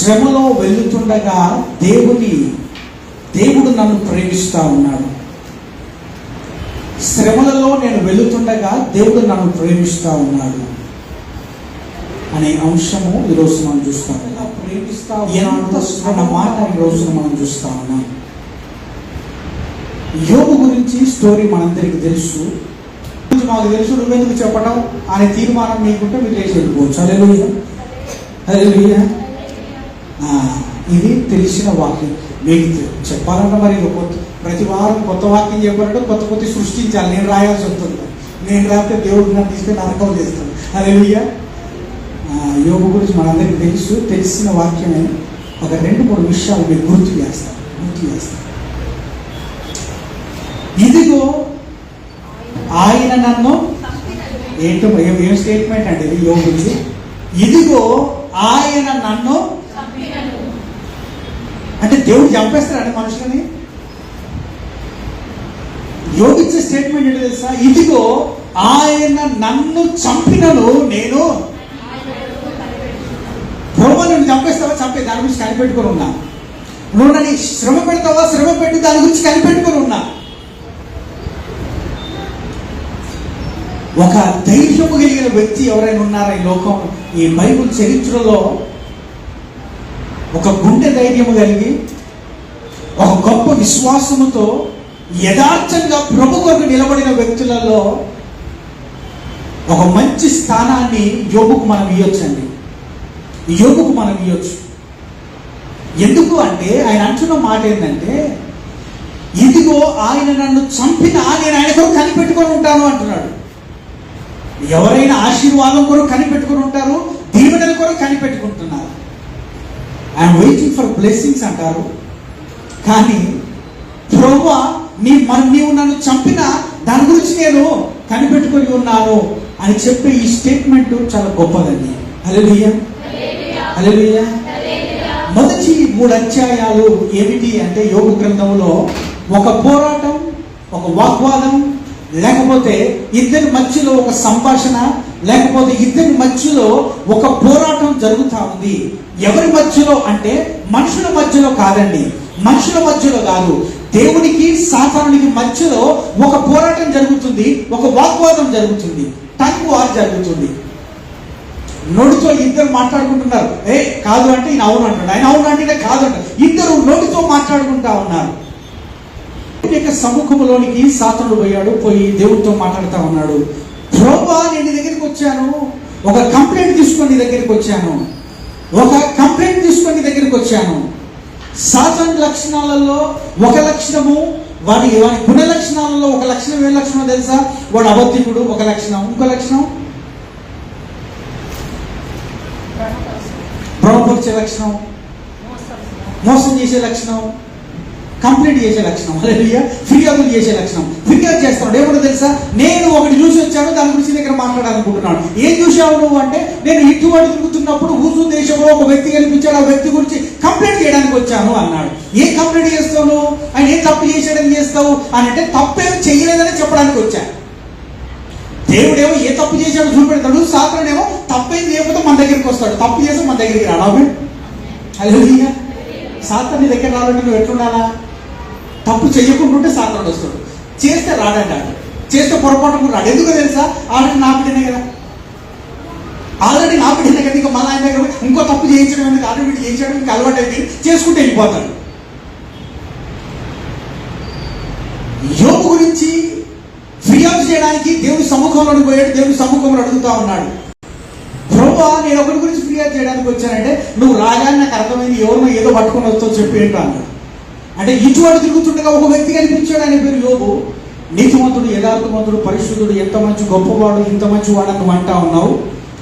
శ్రమలో వెళ్తుండగా దేవుని దేవుడు నన్ను ప్రేమిస్తా ఉన్నాడు. శ్రమలలో నేను వెళుతుండగా దేవుడు నన్ను ప్రేమిస్తా ఉన్నాడు. అనే అంశము ఈరోజు మనం చూస్తాం. ప్రేమిస్తా ఎంత శ్రమ మాట ఈ రోజున మనం చూస్తా ఉన్నాం. యోగు గురించి స్టోరీ మనందరికీ తెలుసు. మాకు తెలుసు నువ్వెందుకు చెప్పడం అనే తీర్మానం మీకుంటే మీరు లేచి వెళ్ళిపోవచ్చు. అలెలుయ్య అలెలుయ్య ఇది తెలిసిన వాక్యం. మీకు చెప్పాలంటే మరి కొత్త ప్రతి వారం కొత్త వాక్యం చెప్పాలంటే కొత్త కొత్త సృష్టించాలి. నేను రాయాల్సి వస్తుంది. నేను రాస్తే దేవుడు నన్ను తీసుకొని నరకం చేస్తాను అదే యోగ గురించి మనందరికీ తెలుసు తెలిసిన వాక్యమే. ఒక రెండు మూడు విషయాలు మీరు గుర్తు చేస్తారు. గుర్తు చేస్తారు. ఇదిగో ఆయన నన్ను ఏంటో ఏం స్టేట్మెంట్ అండి ఇది యోగ ఇదిగో ఆయన నన్ను అంటే దేవుడు చంపేస్తాడండి మనుషులని? యోగిచ్చే స్టేట్మెంట్ ఏంటో తెలుసా? ఇదిగో ఆయన నన్ను చంపినను నేను ప్రభు చంపేస్తావా? చంపే దాని గురించి కనిపెట్టుకుని ఉన్నా. నువ్వు నన్ను శ్రమ పెడతావా? శ్రమ పెట్టి దాని గురించి కనిపెట్టుకుని ఉన్నా. ఒక ధైర్యము కలిగిన వ్యక్తి ఎవరైనా ఉన్నారా ఈ లోకం? ఈ బైబుల్ చరిత్రలో ఒక గుండె ధైర్యము కలిగి ఒక గొప్ప విశ్వాసముతో యథార్థంగా ప్రభు కొరకు నిలబడిన వ్యక్తులలో ఒక మంచి స్థానాన్ని యోగుకు మనం ఇవ్వచ్చండి యోగుకు మనం ఇవ్వచ్చు ఎందుకు అంటే ఆయన అంటున్న మాట ఏంటంటే ఇదిగో ఆయన నన్ను చంపినా నేను ఆయన కొరకు కనిపెట్టుకొని ఉంటాను అంటున్నాడు. ఎవరైనా ఆశీర్వాదం కొరకు కనిపెట్టుకుని ఉంటారు దీవెనల కొరకు కనిపెట్టుకుంటున్నారు. ఐఎమ్ వెయిటింగ్ ఫర్ బ్లెస్సింగ్స్ అంటారు. కానీ ప్రభు నీ మన నీవు నన్ను చంపిన దాని గురించి నేను కనిపెట్టుకొని ఉన్నాను అని చెప్పే ఈ స్టేట్మెంట్ చాలా గొప్పదండి. హల్లెలూయ. హల్లెలూయ. మొదటి మూడు అధ్యాయాలు ఏమిటి అంటే యోగ గ్రంథంలో ఒక పోరాటం ఒక వాగ్వాదం లేకపోతే ఇద్దరి మధ్యలో ఒక సంభాషణ లేకపోతే ఇద్దరి మధ్యలో ఒక పోరాటం జరుగుతూ ఉంది. ఎవరి మధ్యలో అంటే మనుషుల మధ్యలో కాదండి. మనుషుల మధ్యలో కాదు. దేవునికి సాతానునికి మధ్యలో ఒక పోరాటం జరుగుతుంది ఒక వాగ్వాదం జరుగుతుంది టంగ్ వార్ జరుగుతుంది. నోటితో ఇద్దరు మాట్లాడుకుంటున్నారు. ఏ కాదు అంటే ఈయన అవును అంటాడు ఆయన అవును అంటే కాదు అంటాడు. ఇద్దరు నోటితో మాట్లాడుకుంటా ఉన్నారు. దేవుని యొక్క సముఖంలోనికి సాతనుడు పోయాడు పోయి దేవుడితో మాట్లాడుతూ ఉన్నాడు. ప్రభా నేను నీ దగ్గరికి వచ్చాను. ఒక కంప్లైంట్ తీసుకొని నీ దగ్గరికి వచ్చాను. ఒక కంప్లైంట్ తీసుకొని నీ దగ్గరికి వచ్చాను. సాతాన్ లక్షణాలలో ఒక లక్షణము వాడి వాడి గుణ లక్షణాలలో ఒక లక్షణం ఏ లక్షణం తెలుసా? వాడు అబద్ధికుడు ఒక లక్షణం. ఇంకో లక్షణం? భ్రమపరిచే లక్షణం? మోసం చేసే లక్షణం? కంప్లైంట్ చేసే లక్షణం. అలెలుయ్య ఫిర్యాదులు చేసే లక్షణం. ఫిర్యాదు చేస్తాడు ఏమన్నా తెలుసా? నేను ఒకటి చూసి వచ్చాను దాని గురించి దగ్గర మాట్లాడాలనుకుంటున్నాను. ఏం చూసావు నువ్వు అంటే నేను ఇటువంటి తిరుగుతున్నప్పుడు ఊసు దేశంలో ఒక వ్యక్తి కనిపించాడు ఆ వ్యక్తి గురించి కంప్లైంట్ చేయడానికి వచ్చాను అన్నాడు. ఏ కంప్లైంట్ చేస్తావు నువ్వు? ఆయన ఏం తప్పు చేసాడని చేస్తావు? అని అంటే తప్పేం చేయలేదని చెప్పడానికి వచ్చాను దేవుడేమో ఏ తప్పు చేశాడో చూపెడతాడు సాధారణేమో తప్పేం చేయకపోతే మన దగ్గరికి వస్తాడు. తప్పు చేస్తే మన దగ్గరికి రాడు. అలెలుయ్య సాత్ర నీ దగ్గర రావాలంటే నువ్వు ఎట్లుండాలా? తప్పు చేయకుండా ఉంటే సాతానుడు వస్తాడు. చేస్తే రాడండి ఆడు. చేస్తే పొరపాటు రాడు. ఎందుకు తెలుసా? ఆల్రెడీ నా బిడ్డనే కదా. ఆల్రెడీ నా బిడ్డనే కదా. ఇంకా మళ్ళీ ఆయన దగ్గర ఇంకో తప్పు చేయించడం ఎందుకు? ఆల్రెడీ వీడు చేయించడం. ఇంకా అలవాటు అయితే చేసుకుంటే వెళ్ళిపోతాడు. యోగు గురించి ఫిర్యాదు చేయడానికి దేవుని సముఖంలోకి పోయాడు. దేవుని సముఖంలో అడుగుతా ఉన్నాడు. ప్రభా నేను ఒకరి గురించి ఫిర్యాదు చేయడానికి వచ్చానంటే నువ్వు రాగానే నాకు అర్థమైంది. ఎవరినో ఏదో పట్టుకుని వస్తావు చెప్పి ఏంటో అన్నాడు అంటే ఇటువంటి తిరుగుతుండగా ఒక వ్యక్తి కనిపించాడు ఆయన పేరు యోగు నీతిమంతుడు యథార్థవంతుడు పరిశుద్ధుడు ఎంత మంచి గొప్పవాడు ఇంత మంచి వాడు నువ్వు అంటా ఉన్నావు.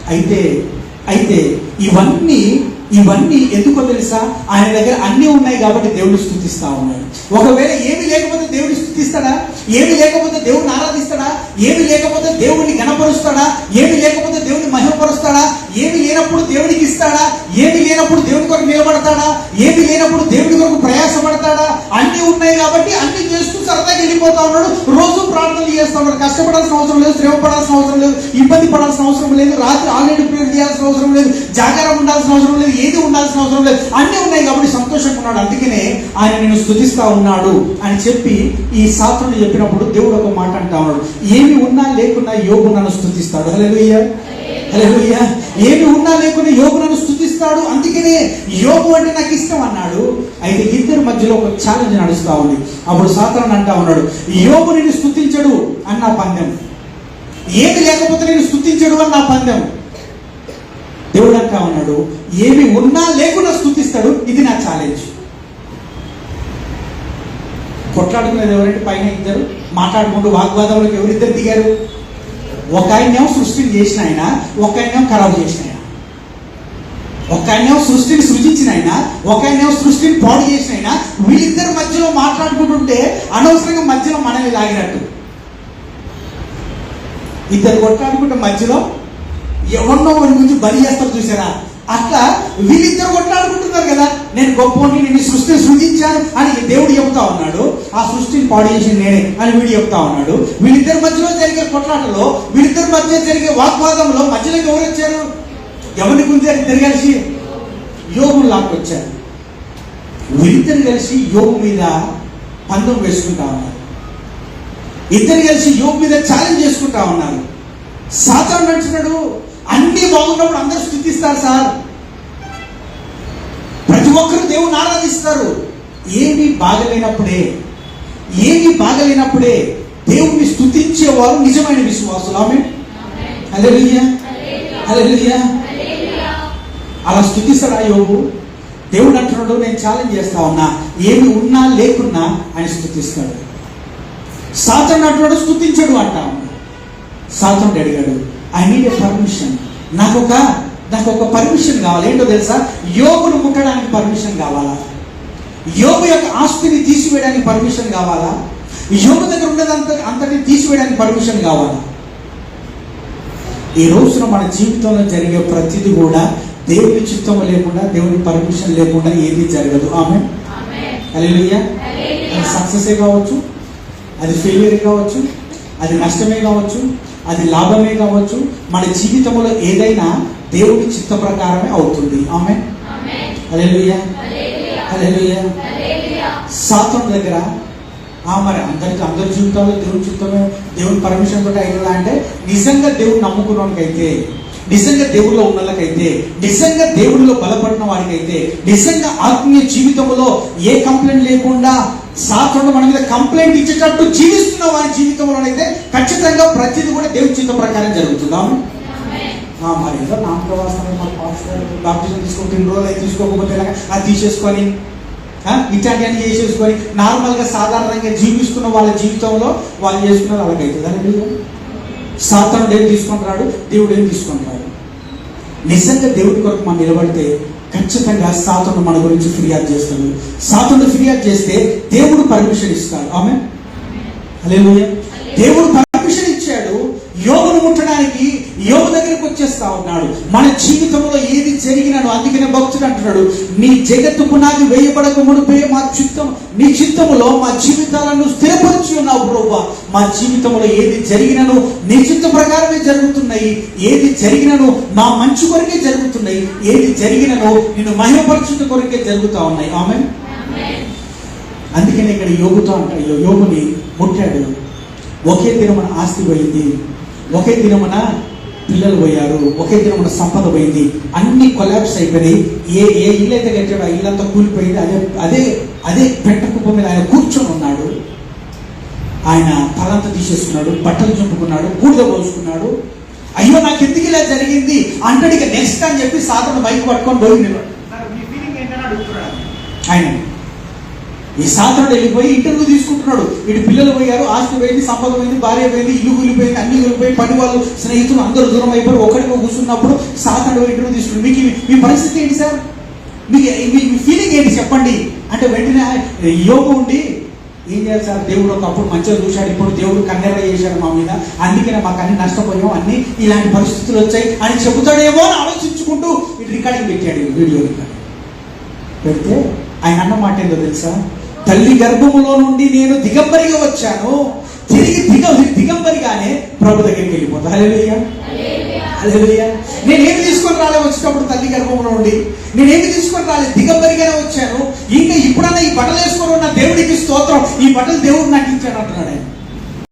అయితే అయితే ఇవన్నీ ఇవన్నీ ఎందుకో తెలుసా? ఆయన దగ్గర అన్నీ ఉన్నాయి కాబట్టి దేవుడు స్థుతిస్తా ఉన్నాడు ఒకవేళ ఏమి లేకపోతే దేవుడు స్థుతిస్తాడా? ఏమి లేకపోతే దేవుడిని ఆరాధిస్తాడా? ఏమి లేకపోతే దేవుడిని గణపరుస్తాడా ఏమి లేకపోతే దేవుడిని మహిమపరుస్తాడా? ఏమి లేనప్పుడు దేవుడికి ఇస్తాడా? ఏమి లేనప్పుడు దేవుడి కొరకు నిలబడతాడా? ఏమి లేనప్పుడు దేవుడి కొరకు ప్రయాసపడతాడా? అన్ని ఉన్నాయి కాబట్టి అన్ని చేస్తూ సరదాగా వెళ్ళిపోతా ఉన్నాడు. రోజు ప్రార్థనలు చేస్తా ఉన్నాడు. కష్టపడాల్సిన అవసరం లేదు శ్రమ పడాల్సిన అవసరం లేదు ఇబ్బంది పడాల్సిన అవసరం లేదు రాత్రి ఆల్రెడీ ప్రేర్ చేయాల్సిన అవసరం లేదు జాగారం ఉండాల్సిన అవసరం లేదు ఏది ఉండాల్సిన అవసరం లేదు. అన్ని ఉన్నాయి కాబట్టి సంతోషంగా ఉన్నాడు. అందుకనే ఆయన నేను స్థుతిస్తా ఉన్నాడు అని చెప్పి ఈ శాస్త్రుడు చెప్పినప్పుడు దేవుడు ఒక మాట అంటా ఉన్నాడు. ఏమి ఉన్నా లేకున్నా యోగు నన్ను స్థుతిస్తాడు హల్లెలూయా. ఏమి ఉన్నా లేకుండా యోగు నన్ను స్థుతిస్తాడు. అందుకనే యోగు అంటే నాకు ఇష్టం అన్నాడు. అయితే ఇద్దరి మధ్యలో ఒక ఛాలెంజ్ నడుస్తా ఉంది. అప్పుడు సాతాను అంటా ఉన్నాడు యోగు నేను స్థుతించడు అన్న పందెం. ఏమి లేకపోతే నేను స్థుతించడు అన్న పందెం. దేవుడు అంటా ఉన్నాడు ఏమి ఉన్నా లేకున్నా స్థుతిస్తాడు. ఇది నా ఛాలెంజ్ కొట్లాడుకునేది ఎవరంటే పైన ఇద్దరు. మాట్లాడుకుంటూ వాగ్వాదంలోకి ఎవరిద్దరు దిగారు? ఒక ఆయనేమో సృష్టిని చేసిన ఆయన ఒక ఆయనేమో ఖరాబు చేసిన ఆయన ఒక ఆయనేమో సృష్టిని సృజించిన ఆయన ఒక ఆయనేమో సృష్టిని పాడు చేసిన ఆయన వీళ్ళిద్దరి మధ్యలో మాట్లాడుకుంటుంటే అనవసరంగా మధ్యలో మనల్ని లాగినట్టు. ఇద్దరు కొట్లాడుకుంటే మధ్యలో ఎవరినో వాడి గురించి బలి చేస్తారు చూసారా? అట్లా వీళ్ళిద్దరు కొట్లాడుకుంటున్నారు గొప్పని నేను సృష్టి సృష్టిని సృజించాను అని దేవుడు చెప్తా ఉన్నాడు. ఆ సృష్టిని పాడు నేనే అని వీడు చెప్తా ఉన్నాడు. వీళ్ళిద్దరి మధ్యలో జరిగే కొట్లాటలో వీళ్ళిద్దరి మధ్య జరిగే వాగ్వాదంలో మధ్యలో ఎవరు వచ్చారు? ఎవరిని గురించి తిరగాల్సి యోగు యోగులు లాక్కొచ్చారు. వీళ్ళిద్దరు కలిసి యోగు మీద పందం వేసుకుంటా ఉన్నారు. ఇద్దరు కలిసి యోగు మీద ఛాలెంజ్ చేసుకుంటా ఉన్నారు. సాతాను నడిచినాడు అన్ని బాగున్నప్పుడు అందరూ స్థుతిస్తారు సార్. ఒక్కరు దేవుని ఆరాధిస్తారు. ఏమి బాగలేనప్పుడే ఏమి బాగలేనప్పుడే దేవుని స్థుతించేవారు నిజమైన విశ్వాసులు. ఆమె హల్లెలూయా. హల్లెలూయా. అలా స్థుతిస్తారా యోగు దేవుడు అంటున్నాడు నేను ఛాలెంజ్ చేస్తా ఉన్నా. ఏమి ఉన్నా లేకున్నా ఆయన స్థుతిస్తాడు సాతాను అంటున్నాడు స్థుతించడు అంటా. ఉన్నాడు సాతాను అడిగాడు ఐ నీడ్ ఎ పర్మిషన్ నాకు ఒక నాకు ఒక పర్మిషన్ కావాలి. ఏంటో తెలుసా? యోగును ముట్టడానికి పర్మిషన్ కావాలా? యోగు యొక్క ఆస్తిని తీసివేయడానికి పర్మిషన్ కావాలా? యోగు దగ్గర ఉన్నదంత అంతటిని తీసివేయడానికి పర్మిషన్ కావాలా? ఈ రోజున మన జీవితంలో జరిగే ప్రతిదీ కూడా దేవుని చిత్తం లేకుండా దేవుని పర్మిషన్ లేకుండా ఏది జరగదు. ఆమె హల్లెలూయా. అది సక్సెసే కావచ్చు అది ఫెయిలియర్ కావచ్చు అది నష్టమే కావచ్చు అది లాభమే కావచ్చు. మన జీవితంలో ఏదైనా దేవుని చిత్త ప్రకారమే అవుతుంది. ఆమె హల్లెలూయా సాతం దగ్గర ఆ మరి అందరికి అందరి జీవితాల్లో దేవుని చిత్తమే దేవుని పర్మిషన్ తోటి అవుతుందా అంటే నిజంగా దేవుని నమ్ముకున్నవాడికైతే నిజంగా దేవుడిలో ఉన్న వాళ్ళకైతే నిజంగా దేవుడిలో బలపడిన వాడికైతే నిజంగా ఆత్మీయ జీవితంలో ఏ కంప్లైంట్ లేకుండా సాత్రుడు మన మీద కంప్లైంట్ ఇచ్చేటట్టు జీవిస్తున్న వారి జీవితంలోనైతే ఖచ్చితంగా ప్రతిదీ కూడా దేవుని చిత్త ప్రకారం జరుగుతుందాము మరి ఏదో నామక వాసన మన పాస్టర్ బాప్టిజం తీసుకుంటే రెండు రోజులు అయితే తీసుకోకపోతే ఎలాగ? అది తీసేసుకొని ఇట్లాంటివన్నీ చేసేసుకొని నార్మల్గా సాధారణంగా జీవిస్తున్న వాళ్ళ జీవితంలో వాళ్ళు చేసుకున్నారు అలాగైతే దాని సాతానుడు ఏం తీసుకుంటున్నాడు? దేవుడు ఏం తీసుకుంటున్నాడు? నిజంగా దేవుడి కొరకు మనం నిలబడితే ఖచ్చితంగా సాతుడు మన గురించి ఫిర్యాదు చేస్తాడు. సాతుడు ఫిర్యాదు చేస్తే దేవుడు పర్మిషన్ ఇస్తాడు. ఆమె అలే దేవుడు పర్మిషన్ ఇచ్చాడు యోగును ముట్టడానికి చేస్తా ఉన్నాడు. మన జీవితంలో ఏది జరిగినాడు అందుకనే భక్తుడు అంటున్నాడు నీ జగత్తు పునాది వేయబడక ముడిపే మా చిత్తం నీ చిత్తములో మా జీవితాలను స్థిరపరిచి ఉన్నావు ప్రభు మా జీవితంలో ఏది జరిగినను నీ చిత్త ప్రకారమే జరుగుతున్నాయి. ఏది జరిగినను మా మంచి కొరకే జరుగుతున్నాయి. ఏది జరిగినను నిన్ను మహిమపరచుట కొరకే జరుగుతా ఉన్నాయి. ఆమె అందుకనే ఇక్కడ యోగుతో అంటాడు యోగుని ముట్టాడు. ఒకే దినమున ఆస్తి పోయింది. ఒకే దినమున పిల్లలు పోయారు ఒకే దినమున సంపద పోయింది. అన్ని కొలాబ్స్ అయిపోయినాయి. ఏ ఏ ఇల్లు అయితే కట్టాడో ఆ ఇల్లంతా కూలిపోయింది. అదే అదే అదే పెట్ట కుప్ప మీద ఆయన కూర్చొని ఉన్నాడు. ఆయన తలంతా తీసేసుకున్నాడు బట్టలు చుంపుకున్నాడు బూడిద పోసుకున్నాడు. అయ్యో నాకు ఎందుకు ఇలా జరిగింది? అంటాడు ఇక నెక్స్ట్ అని చెప్పి సాధన బైక్ పట్టుకొని అడుగుతున్నాడు ఆయన ఈ సాధనుడు వెళ్ళిపోయి ఇంటర్వ్యూ తీసుకుంటున్నాడు. వీడి పిల్లలు పోయారు ఆస్తి పోయింది సంపద పోయింది భార్య పోయింది ఇల్లు కూలిపోయింది అన్ని కూలిపోయి పని వాళ్ళు స్నేహితులు అందరూ దూరం అయిపోయి ఒకడికి కూర్చున్నప్పుడు సాధనుడు ఇంటర్వ్యూ తీసుకున్నాడు మీకు మీ- పరిస్థితి ఏంటి సార్? మీకు మీ ఫీలింగ్ ఏంటి చెప్పండి. అంటే వెంటనే యోగ ఉండి ఏం చేయాలి సార్? దేవుడు ఒకప్పుడు మంచిగా చూశాడు ఇప్పుడు దేవుడు కన్నెర చేశాడు మా మీద. అందుకనే మాకు అన్ని నష్టపోయాం అన్ని ఇలాంటి పరిస్థితులు వచ్చాయి అని చెబుతాడేమో అని ఆలోచించుకుంటూ రికార్డింగ్ పెట్టాడు వీడియో రికార్డింగ్. పెడితే ఆయన అన్న మాట ఏందో తెలుసా? తల్లి గర్భములో నుండి నేను దిగంబరిగా వచ్చాను. తిరిగి దిగ దిగంబరిగానే ప్రభు దగ్గరికి వెళ్ళిపోతా హల్లెలూయా. హల్లెలూయా. నేనేమి తీసుకొని రాలే వచ్చినప్పుడు తల్లి గర్భంలో నుండి? నేనేమి తీసుకొని రాలే దిగంబరిగానే వచ్చాను. ఇంకా ఇప్పుడన్నా ఈ బట్టలు వేసుకొని ఉన్న దేవుడికి స్తోత్రం. ఈ బట్టలు దేవుడు నాకు ఇచ్చాడు అంటున్నాడు ఆయన.